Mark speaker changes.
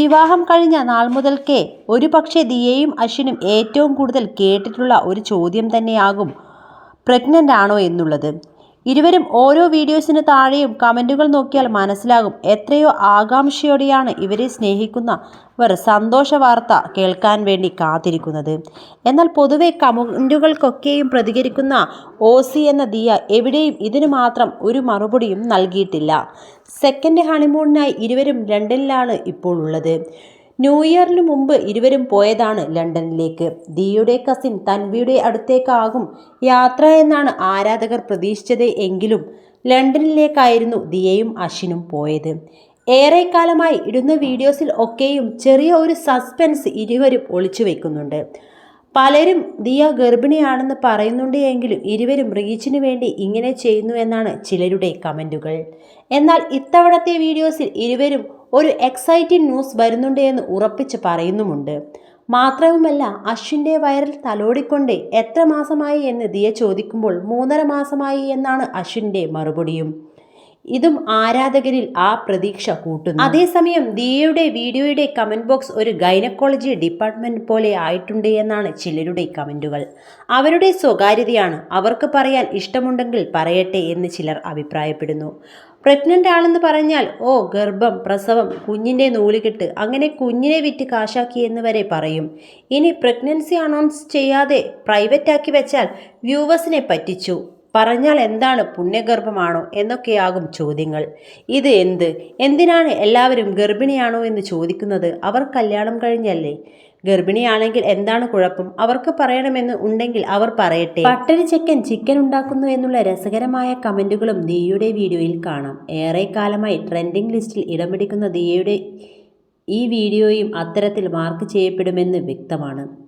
Speaker 1: വിവാഹം കഴിഞ്ഞ നാൾ മുതൽക്കേ ഒരു പക്ഷേ ദിയയും അശ്വിനും ഏറ്റവും കൂടുതൽ കേട്ടിട്ടുള്ള ഒരു ചോദ്യം തന്നെയാകും. പ്രഗ്നന്റ് ആണോ എന്നുള്ളത്. ഇരുവരും ഓരോ വീഡിയോസിന് താഴെയും കമന്റുകൾ നോക്കിയാൽ മനസ്സിലാകും എത്രയോ ആകാംക്ഷയോടെയാണ് ഇവരെ സ്നേഹിക്കുന്ന സ്നേഹിക്കുന്നവർ സന്തോഷ വാർത്ത കേൾക്കാൻ വേണ്ടി കാത്തിരിക്കുന്നത്. എന്നാൽ പൊതുവെ കമന്റുകൾക്കൊക്കെയും പ്രതികരിക്കുന്ന ഓസി എന്ന ദിയ എവിടെയും ഇതിനു മാത്രം ഒരു മറുപടിയും നൽകിയിട്ടില്ല. സെക്കൻഡ് ഹണിമൂണിനായി ഇരുവരും ലണ്ടനിലാണ് ഇപ്പോൾ ഉള്ളത്. ന്യൂ ഇയറിന് മുമ്പ് ഇരുവരും പോയതാണ് ലണ്ടനിലേക്ക്. ദിയുടെ കസിൻ തൻവിയുടെ അടുത്തേക്കാകും യാത്ര എന്നാണ് ആരാധകർ പ്രതീക്ഷിച്ചത് എങ്കിലും ലണ്ടനിലേക്കായിരുന്നു ദിയയും അശ്വിനും പോയത്. ഏറെക്കാലമായി ഇടുന്ന വീഡിയോസിൽ ഒക്കെയും ചെറിയ ഒരു സസ്പെൻസ് ഇരുവരും ഒളിച്ചു വെക്കുന്നുണ്ട്. പലരും ദിയ ഗർഭിണിയാണെന്ന് പറയുന്നുണ്ട് എങ്കിലും ഇരുവരും റീച്ചിന് വേണ്ടി ഇങ്ങനെ ചെയ്യുന്നു എന്നാണ് ചിലരുടെ കമന്റുകൾ എന്നാൽ ഇത്തവണത്തെ വീഡിയോസിൽ ഇരുവരും ഒരു എക്സൈറ്റിംഗ് ന്യൂസ് വരുന്നുണ്ട് എന്ന് ഉറപ്പിച്ച് പറയുന്നുമുണ്ട്. മാത്രവുമല്ല അശ്വിന്റെ വയറിൽ തലോടിക്കൊണ്ട് എത്ര മാസമായി എന്ന് ദിയ ചോദിക്കുമ്പോൾ മൂന്നര മാസമായി എന്നാണ് അശ്വിന്റെ മറുപടിയും. ഇതും ആരാധകരിൽ ആ പ്രതീക്ഷ കൂട്ടുന്നു. അതേസമയം ദിയയുടെ വീഡിയോയുടെ കമന്റ് ബോക്സ് ഒരു ഗൈനക്കോളജി ഡിപ്പാർട്ട്മെന്റ് പോലെ ആയിട്ടുണ്ട് എന്നാണ് ചിലരുടെ കമന്റുകൾ. അവരുടെ സ്വകാര്യതയാണ്. അവർക്ക് പറയാൻ ഇഷ്ടമുണ്ടെങ്കിൽ പറയട്ടെ എന്ന് ചിലർ അഭിപ്രായപ്പെടുന്നു. പ്രഗ്നന്റ് ആണെന്ന് പറഞ്ഞാൽ ഓ ഗർഭം പ്രസവം കുഞ്ഞിന്റെ നൂലുകെട്ട് അങ്ങനെ കുഞ്ഞിനെ വിറ്റ് കാശാക്കി എന്ന് വരെ പറയും. ഇനി പ്രഗ്നൻസി അനൗൺസ് ചെയ്യാതെ പ്രൈവറ്റാക്കി വെച്ചാൽ വ്യൂവേഴ്സിനെ പറ്റിച്ചു. പറഞ്ഞാൽ എന്താണ് പുണ്യഗർഭമാണോ എന്നൊക്കെയാകും ചോദ്യങ്ങൾ. ഇത് എന്ത്? എന്തിനാണ് എല്ലാവരും ഗർഭിണിയാണോ എന്ന് ചോദിക്കുന്നത്? അവർ കല്യാണം കഴിഞ്ഞല്ലേ? ഗർഭിണിയാണെങ്കിൽ എന്താണ് കുഴപ്പം? അവർക്ക് പറയണമെന്ന് ഉണ്ടെങ്കിൽ അവർ പറയട്ടെ. പട്ടണി ചെക്കൻ ചിക്കൻ ഉണ്ടാക്കുന്നു എന്നുള്ള രസകരമായ കമന്റുകളും ദിയയുടെ വീഡിയോയിൽ കാണാം. ഏറെ കാലമായി ട്രെൻഡിംഗ് ലിസ്റ്റിൽ ഇടം പിടിക്കുന്ന ദിയയുടെ ഈ വീഡിയോയും അത്തരത്തിൽ മാർക്ക് ചെയ്യപ്പെടുമെന്ന് വ്യക്തമാണ്.